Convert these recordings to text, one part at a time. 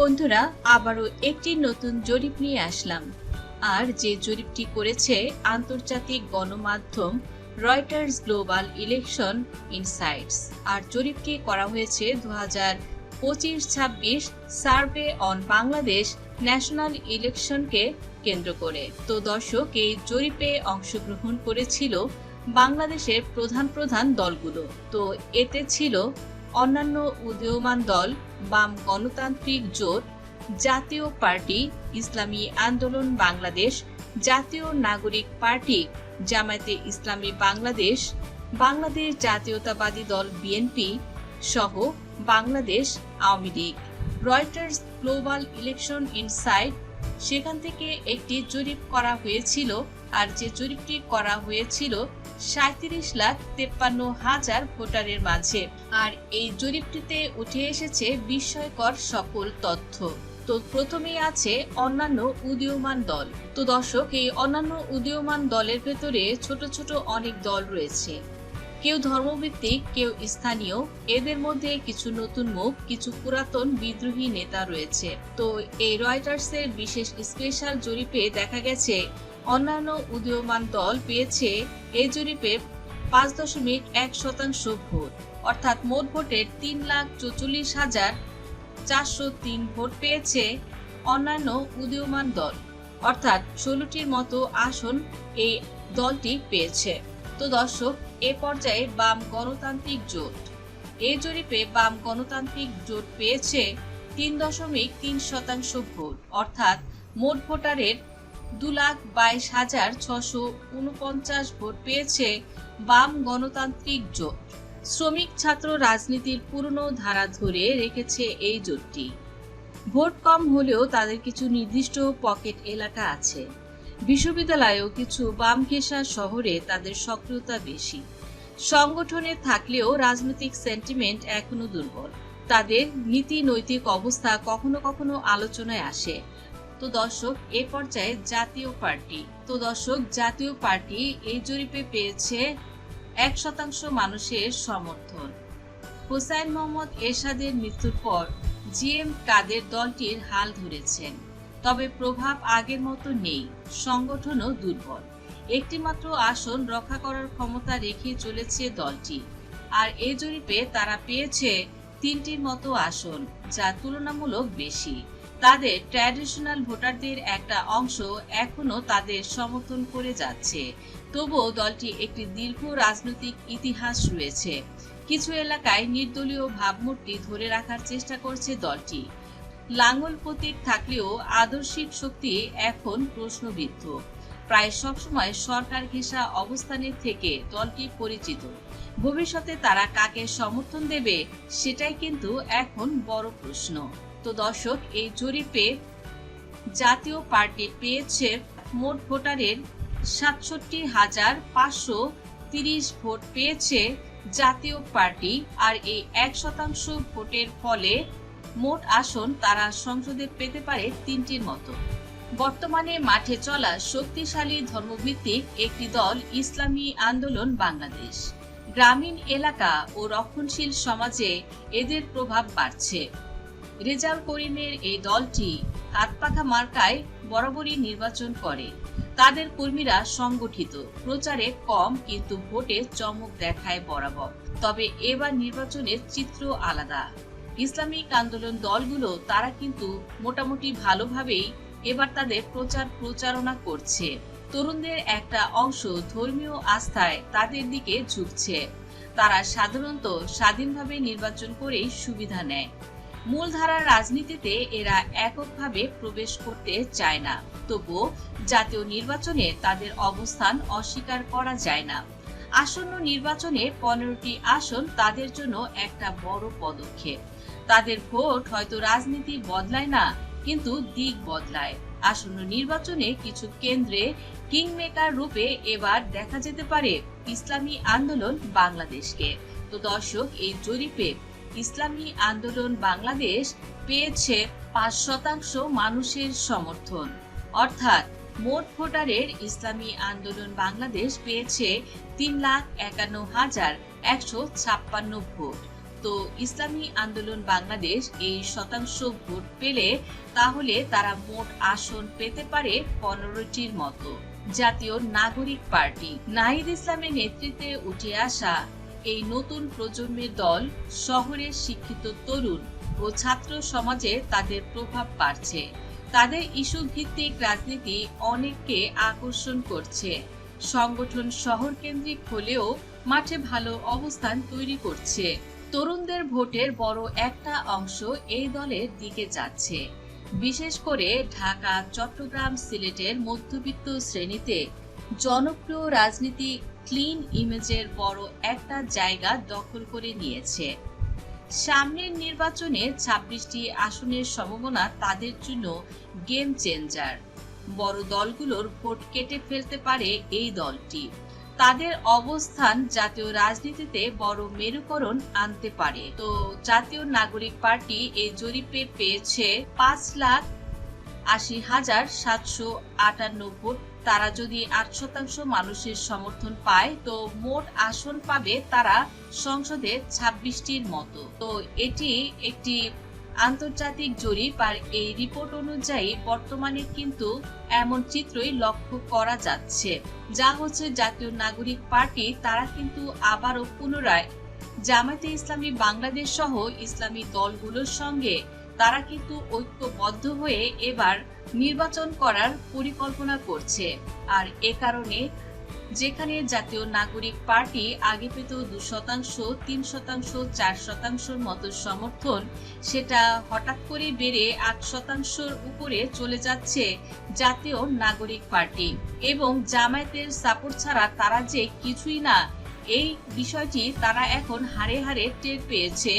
বন্ধুরা, আবারও একটি নতুন জরিপ নিয়ে আসলাম। আর যে জরিপটি করেছে আন্তর্জাতিক গণমাধ্যম রয়টার্স গ্লোবাল ইলেকশন ইনসাইটস। আর জরিপটি করা হয়েছে দু হাজার পঁচিশ ছাব্বিশ সার্ভে অন বাংলাদেশ ন্যাশনাল ইলেকশনকে কেন্দ্র করে। তো দর্শক, এই জরিপে অংশগ্রহণ করেছিল বাংলাদেশের প্রধান প্রধান দলগুলো। তো এতে ছিল অন্যান্য উদীয়মান দল বাম গণতান্ত্রিক জোট, জাতীয় পার্টি, ইসলামী আন্দোলন বাংলাদেশ, জাতীয় নাগরিক পার্টি, জামায়াতে ইসলামী বাংলাদেশ বাংলাদেশ জাতীয়তাবাদী দল বিএনপি সহ Bangladesh Awami League. Reuters global election insight সেখান থেকে একটি জরিপ করা হয়েছিল আর যে জরিপটি করা হয়েছিল সাঁত্রিশ লাখ তেপ্পান্ন হাজার ভোটারের মাঝে। আর এই জরিপটিতে উঠে এসেছে বিস্ময়কর সকল তথ্য। তো প্রথমেই আছে অন্যান্য উদীয়মান দল। তো দর্শক, এই অন্যান্য উদীয়মান দলের ভেতরে ছোট ছোট অনেক দল রয়েছে। কেউ ধর্মভিত্তিক, কেউ স্থানীয়। এদের মধ্যে কিছু নতুন মুখ, কিছু পুরাতন বিদ্রোহী নেতা রয়েছে। তো এই রয়টার্সের বিশেষ স্পেশাল জরিপে দেখা গেছে, অন্যান্য উদীয়মান দল পেয়েছে এই জরিপে পাঁচ দশমিক এক শতাংশ ভোট, অর্থাৎ মোট ভোটের তিন লাখ চৌচল্লিশ হাজার চারশো তিন ভোট পেয়েছে অন্যান্য উদীয়মান দল, অর্থাৎ ষোলোটির মতো আসন এই দলটি পেয়েছে। তো দর্শক, এ পর্যায়ে বাম গণতান্ত্রিক জোট। এই জরিপে বাম গণতান্ত্রিক জোট পেয়েছে তিন দশমিক তিন শতাংশ ভোট, অর্থাৎ মোট ভোটারের দু লাখ বাইশ হাজার ছশো উনপঞ্চাশ ভোট পেয়েছে বাম গণতান্ত্রিক জোট। শ্রমিক ছাত্র রাজনীতির পুরনো ধারা ধরে রেখেছে এই জোটটি। ভোট কম হলেও তাদের কিছু নির্দিষ্ট পকেট এলাকা আছে। বিশ্ববিদ্যালয়েও কিছু বাম ঘেঁষা শহরে তাদের সক্রিয়তা বেশি। সংগঠনে থাকলেও রাজনৈতিক সেন্টিমেন্ট এখনও দুর্বল। তাদের নীতি নৈতিক অবস্থা কখনো কখনো আলোচনায় আসে। তো দর্শক এ পর্যায়ে জাতীয় পার্টি। তো দর্শক, জাতীয় পার্টি এই জরিপে পেয়েছে এক শতাংশ মানুষের সমর্থন। হোসাইন মোহাম্মদ এরশাদের মৃত্যুর পর জিএম কাদের দলটির হাল ধরেছেন তবে প্রভাব আগের মতো নেই, সংগঠনও দুর্বল। একটিমাত্র আসন রক্ষা করার ক্ষমতা রেখে চলেছে দলটি। আর এই জরিপে তারা পেয়েছে তিনটির মতো আসন, যা তুলনামূলক বেশি। তাদের ট্র্যাডিশনাল ভোটারদের একটা অংশ এখনও তাদের সমর্থন করে যাচ্ছে। তবুও দলটি একটি দীর্ঘ রাজনৈতিক ইতিহাস রয়েছে। কিছু এলাকায় নির্দলীয় ভাবমূর্তি ধরে রাখার চেষ্টা করছে দলটি। লাঙ্গল প্রতীক থাকলেও আদর্শিক শক্তি এখন প্রশ্নবিদ্ধ। প্রায় সবসময় সরকার ঘেঁষা অবস্থানের থেকে দলটি পরিচিত। ভবিষ্যতে তারা কাকে সমর্থন দেবে, সেটাই কিন্তু এখন বড় প্রশ্ন। তো দর্শক এই জরিপে জাতীয় পার্টি পেয়েছে মোট ভোটারের সাতষট্টি হাজার পাঁচশো তিরিশ ভোট পেয়েছে জাতীয় পার্টি আর এই এক শতাংশ ভোটের ফলে মোট আসন তারা সংসদে পেতে পারে তিনটির মতো। বর্তমানে মাঠে চলা শক্তিশালী ধর্মভিত্তিক একটি দল ইসলামী আন্দোলন বাংলাদেশ। গ্রামীণ এলাকা ও রক্ষণশীল সমাজে এদের প্রভাব বাড়ছে। রেজাল করিমের এই দলটি হাতপাখা মার্কায় বরাবরই নির্বাচন করে। তাদের কর্মীরা সংগঠিত। প্রচারে কম কিন্তু ভোটে চমক দেখায় বরাবর। তবে এবার নির্বাচনের চিত্র আলাদা। ইসলামিক আন্দোলন দলগুলো তারা কিন্তু মোটামুটি ভালোভাবেই এবার তাদের প্রচার প্রচারণা করছে। তরুণদের একটা অংশ ধর্মীয় আস্থায় তাদের দিকে ঝুঁকছে। তারা সাধারণত স্বাধীনভাবে নির্বাচন করেই সুবিধা নেয়। মূলধারার রাজনীতিতে এরা এককভাবে প্রবেশ করতে চায় না। তবুও জাতীয় নির্বাচনে তাদের অবস্থান অস্বীকার করা যায় না। আসন্ন নির্বাচনে পনেরোটি আসন তাদের জন্য একটা বড় পদক্ষেপ। তাদের ভোট হয়তো রাজনীতি বদলায় না, কিন্তু দিক বদলায়। আসন্ন নির্বাচনে কিছু কেন্দ্রে কিংমেকার রূপে এবার দেখা যেতে পারে ইসলামী আন্দোলন বাংলাদেশকে। তো দর্শক, এই জরিপে ইসলামী আন্দোলন বাংলাদেশ পেয়েছে পাঁচ শতাংশ মানুষের সমর্থন। অর্থাৎ মোট ভোটারের ইসলামী আন্দোলন বাংলাদেশ পেয়েছে তিন লাখ একান্ন হাজার একশো ছাপ্পান্ন ভোট। তো ইসলামী আন্দোলন বাংলাদেশ এই শতাংশ ভোট পেলে তাহলে তারা মোট আসন পেতে পারে পনেরোটির মতো। জাতীয় নাগরিক পার্টি। নাহিদ ইসলামের নেতৃত্বে উঠে আসা এই নতুন প্রজন্মের দল শহরের শিক্ষিত তরুণ ও ছাত্র সমাজে তাদের প্রভাব বাড়ছে। তাদের ইস্যু ভিত্তিক রাজনীতি অনেককে আকর্ষণ করছে। সংগঠন শহর কেন্দ্রিক হলেও মাঠে ভালো অবস্থান তৈরি করছে। তরুণদের ভোটের বড় একটা অংশ এই দলের দিকে যাচ্ছে। বিশেষ করে ঢাকা, চট্টগ্রাম, সিলেটের মধ্যবিত্ত শ্রেণীতে জনপ্রিয় রাজনীতি ক্লিন ইমেজের বড় একটা জায়গা দখল করে নিয়েছে। সামনের নির্বাচনে ছাব্বিশটি আসনের সম্ভাবনা তাদের জন্য গেম চেঞ্জার। বড় দলগুলোর ভোট কেটে ফেলতে পারে এই দলটি। তাদের অবস্থান জাতীয় রাজনীতিতে বড় মেরুকরণ আনতে পারে। তো জাতীয় নাগরিক পার্টি এই জরিপে পেয়েছে পাঁচ লাখ আশি হাজার সাতশো আটান্ন ভোট তারা যদি আট শতাংশ মানুষের সমর্থন পায়, তো মোট আসন পাবে তারা সংসদে ছাব্বিশটির মতো। তো এটি একটি আন্তর্জাতিক জরিপ, আর এই রিপোর্ট অনুযায়ী বর্তমানে কিন্তু এমন চিত্রই লক্ষ্য করা যাচ্ছে। যা হচ্ছে জাতীয় নাগরিক পার্টি, তারা কিন্তু আবারও পুনরায় জামায়াতে ইসলামী বাংলাদেশ সহ ইসলামী দলগুলোর সঙ্গে তারা কিন্তু ঐক্যবদ্ধ হয়ে এবার নির্বাচন করার পরিকল্পনা করছে। আর এ কারণে যেখানে জাতীয় নাগরিক পার্টি আগে পেত দু শতাংশ, তিন শতাংশ, চার শতাংশের মতো সমর্থন, সেটা হঠাৎ করে বেড়ে আট শতাংশের উপরে চলে যাচ্ছে জাতীয় নাগরিক পার্টি। এবং জামায়াতের সাপোর্ট ছাড়া তারা যে কিছুই না, এই বিষয়টি তারা এখন হারে হারে টের পেয়েছে।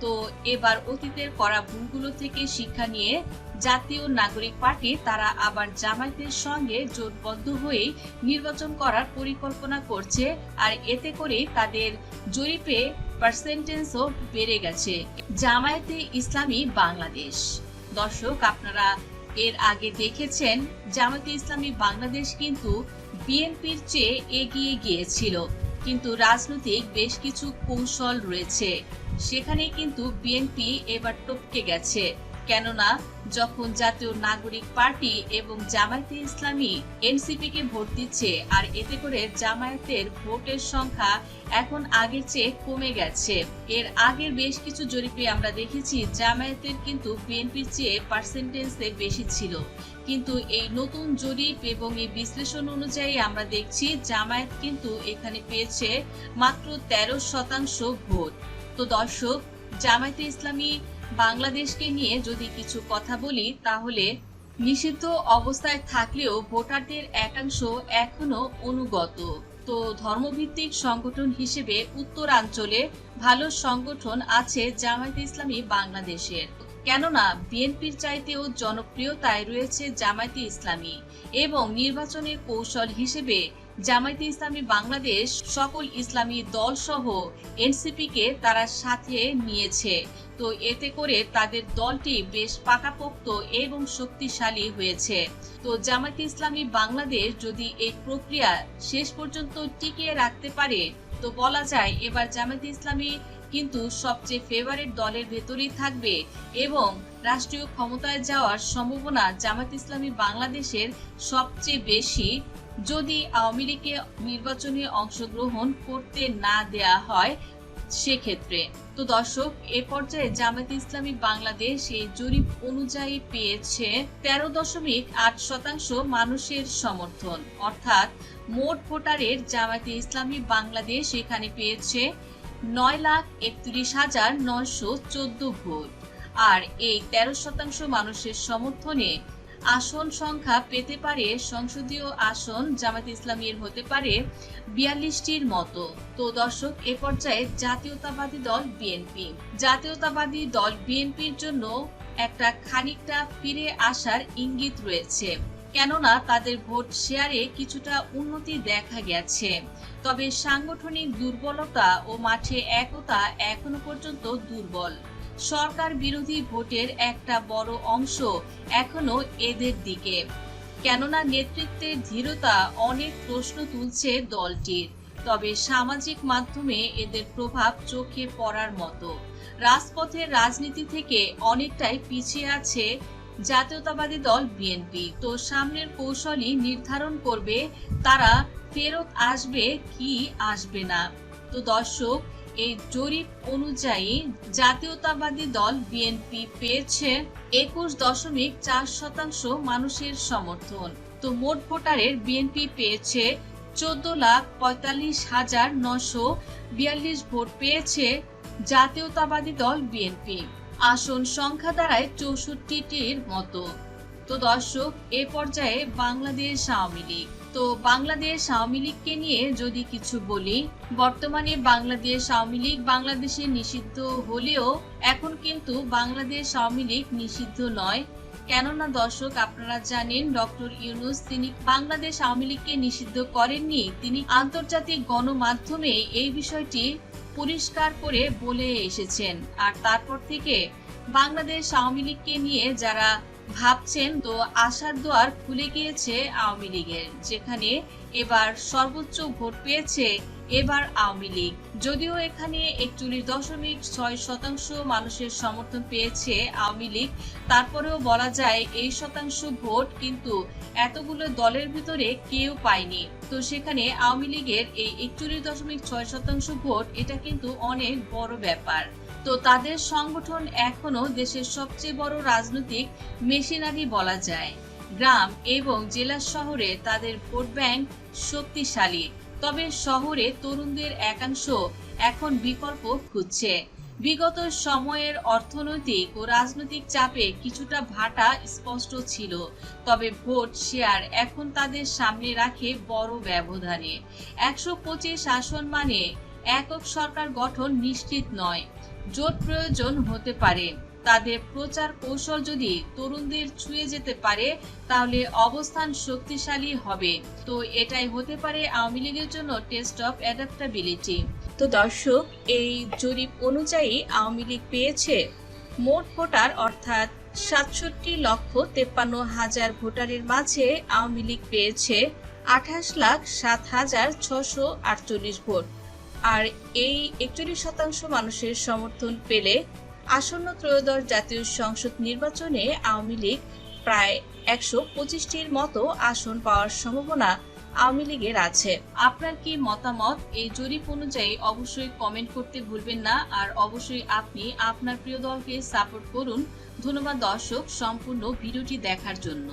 তো এবার অতীতের করা ভুলগুলো থেকে শিক্ষা নিয়ে জাতীয় নাগরিক পার্টি তারা আবার জামায়াতের সঙ্গে জোটবদ্ধ হয়ে নির্বাচন করার পরিকল্পনা করছে আর এতে করে তাদের জরিপে পার্সেন্টেজও বেড়ে গেছে। জামায়াতে ইসলামী বাংলাদেশ। দর্শক, আপনারা এর আগে দেখেছেন, জামায়াতে ইসলামী বাংলাদেশ কিন্তু বিএনপির চেয়ে এগিয়ে গিয়েছিল। কিন্তু রাজনৈতিক বেশ কিছু কৌশল রয়েছে। সেখানে কিন্তু বিএনপি এবার টপকে গেছে। কেননা, যখন জাতীয় নাগরিক পার্টি এবং জামায়াতে ইসলামী এনসিপি কে ভোট দিচ্ছে, আর এতে করে জামায়াতের ভোটের সংখ্যা এখন আগের চেয়ে কমে গেছে। এর আগের বেশ কিছু জরিপে আমরা দেখেছি, জামায়াতের কিন্তু বিএনপির চেয়ে পার্সেন্টেজে বেশি ছিল। কিন্তু এই নতুন জরিপ এবং এই বিশ্লেষণ অনুযায়ী আমরা দেখছি, জামায়াত কিন্তু এখানে পেয়েছে মাত্র তেরো শতাংশ ভোট। তো দর্শক, জামায়াতে ইসলামী বাংলাদেশকে নিয়ে যদি কিছু কথা বলি, তাহলে নিষিদ্ধ অবস্থায় থাকলেও ভোটারদের একাংশ এখনও অনুগত। তো ধর্মভিত্তিক সংগঠন হিসেবে উত্তরাঞ্চলে ভালো সংগঠন আছে জামায়াতে ইসলামী বাংলাদেশের। কেননা, বিএনপির চাইতেও জনপ্রিয়তায় রয়েছে জামায়াতে ইসলামী এবং নির্বাচনের কৌশল হিসেবে জামায়াতে ইসলামী বাংলাদেশ সকল ইসলামী দল সহ এনসিপি কে তারা সাথে নিয়েছে। তো এতে করে তাদের দলটি বেশ পাকাপোক্ত এবং শক্তিশালী হয়েছে। তো জামায়াতে ইসলামী বাংলাদেশ যদি এই প্রক্রিয়া শেষ পর্যন্ত টিকিয়ে রাখতে পারে, তো বলা যায় এবার জামায়াতে ইসলামী কিন্তু সবচেয়ে ফেভারিট দলের ভেতরেই থাকবে এবং রাষ্ট্রীয় ক্ষমতায় যাওয়ার সম্ভাবনা জামাত ইসলামী বাংলাদেশের সবচেয়ে বেশি। যদি আওয়ামী লীগকে নির্বাচনে অংশগ্রহণ করতে না দেয়া হয়, সেক্ষেত্রে। তো দর্শক, এ পর্যায়ে জামায়াত ইসলামী বাংলাদেশ এই জরিপ অনুযায়ী পেয়েছে তেরো দশমিক আট শতাংশ মানুষের সমর্থন। অর্থাৎ মোট ভোটারের জামায়াতে ইসলামী বাংলাদেশ এখানে পেয়েছে নয় লাখ একত্রিশ হাজার নয়শো চোদ্দ ভোট। আর এই তেরো শতাংশ মানুষের সমর্থনে আসন সংখ্যা পেতে পারে সংসদীয় আসন জামাত ইসলামীর হতে পারে বিয়াল্লিশটির মতো। তো দর্শক, এ পর্যায়ে জাতীয়তাবাদী দল বিএনপি। জাতীয়তাবাদী দল বিএনপির জন্য একটা খানিকটা ফিরে আসার ইঙ্গিত রয়েছে, কেননা তাদের ভোট শেয়ারে কিছুটা উন্নতি দেখা গেছে। তবে সাংগঠনিক দুর্বলতা ও মাঠে একতা এখনও পর্যন্ত দুর্বল। সরকার বিরোধী ভোটের একটা বড় অংশ এখনও এদের দিকে। কেননা নেতৃত্বের ধীরতা অনেক প্রশ্ন তুলছে দলটির। তবে সামাজিক মাধ্যমে এদের প্রভাব চোখে পড়ার মতো। রাজপথের রাজনীতি থেকে অনেকটাই পিছিয়ে আছে জাতীয়তাবাদী দল বিএনপি। তো সামনের কৌশলই নির্ধারণ করবে তারা ফেরত আসবে কি আসবে না। তো দর্শক এই জরিপ অনুযায়ী জাতীয়তাবাদী দল বিএনপি পেয়েছে একুশ দশমিক চার শতাংশ মানুষের সমর্থন। তো মোট ভোটারের বিএনপি পেয়েছে চোদ্দ লাখ পঁয়তাল্লিশ হাজার নশো বিয়াল্লিশ ভোট পেয়েছে জাতীয়তাবাদী দল বিএনপি। আসন সংখ্যা দাঁড়ায় চৌষট্টিটির মতো। তো দর্শক, এ পর্যায়ে বাংলাদেশ আওয়ামী লীগ। তো বাংলাদেশ আওয়ামী লীগকে নিয়ে যদি কিছু বলি, বর্তমানে বাংলাদেশ আওয়ামী লীগ বাংলাদেশে নিষিদ্ধ হলেও এখন কিন্তু বাংলাদেশ আওয়ামী লীগ নিষিদ্ধ নয়। কেননা দর্শক, আপনারা জানেন ডক্টর ইউনুস তিনি বাংলাদেশ আওয়ামী লীগকে নিষিদ্ধ করেননি। তিনি আন্তর্জাতিক গণমাধ্যমে এই বিষয়টি পরিষ্কার করে বলে এসেছেন। আর তারপর থেকে বাংলাদেশ আওয়ামী লীগকে নিয়ে যারা ভাবছেন তো আশার দোয়ার খুলে গিয়েছে আওয়ামী লীগের, যেখানে এবার সর্বোচ্চ ভোট পেয়েছে এবার আওয়ামী লীগ। যদিও এখানে একচল্লিশ দশমিক ছয় শতাংশ মানুষের সমর্থন পেয়েছে আওয়ামী লীগ, তারপরেও বলা যায় এই শতাংশ ভোট কিন্তু এতগুলো দলের ভিতরে কেউ পায়নি। তো সেখানে আওয়ামী লীগের এই একচল্লিশ দশমিক ছয় শতাংশ ভোট, এটা কিন্তু অনেক বড় ব্যাপার। তো তাদের সংগঠন এখনও দেশের সবচেয়ে বড় রাজনৈতিক মেশিনারি বলা যায়। গ্রাম এবং জেলা শহরে তাদের ভোট ব্যাংক শক্তিশালী, তবে শহরে তরুণদের একাংশ এখন বিকল্প খুঁজছে। বিগত সময়ের অর্থনৈতিক ও রাজনৈতিক চাপে কিছুটা ভাটা স্পষ্ট ছিল, তবে ভোট শেয়ার এখন তাদের সামনে রাখে বড় ব্যবধানে। একশো পঁচিশ আসন মানে একক সরকার গঠন নিশ্চিত নয়। জোট প্রয়োজন হতে পারে। তাদের প্রচার কৌশল যদি তরুণদের ছুঁয়ে যেতে পারে, তাহলে অবস্থান শক্তিশালী হবে। তো এটাই হতে পারে আওয়ামী লীগের জন্য টেস্ট অফ অ্যাডাপ্টাবিলিটি তো দর্শক, এই জরিপ অনুযায়ী আওয়ামী লীগ পেয়েছে মোট ভোটার অর্থাৎ সাতষট্টি লক্ষ তেপ্পান্ন হাজার ভোটারের মাঝে আওয়ামী লীগ পেয়েছে আঠাশ লাখ সাত হাজার ছশো আটচল্লিশ ভোট। আর এই একচল্লিশ শতাংশ মানুষের সমর্থন পেলে আসন্ন ত্রয়োদশ জাতীয় সংসদ নির্বাচনে আওয়ামী লীগ প্রায় একশো পঁচিশটির মতো আসন পাওয়ার সম্ভাবনা আওয়ামী লীগের আছে। আপনার কি মতামত এই জরিপ অনুযায়ী অবশ্যই কমেন্ট করতে ভুলবেন না, আর অবশ্যই আপনি আপনার প্রিয় দলকে সাপোর্ট করুন। ধন্যবাদ দর্শক, সম্পূর্ণ ভিডিওটি দেখার জন্য।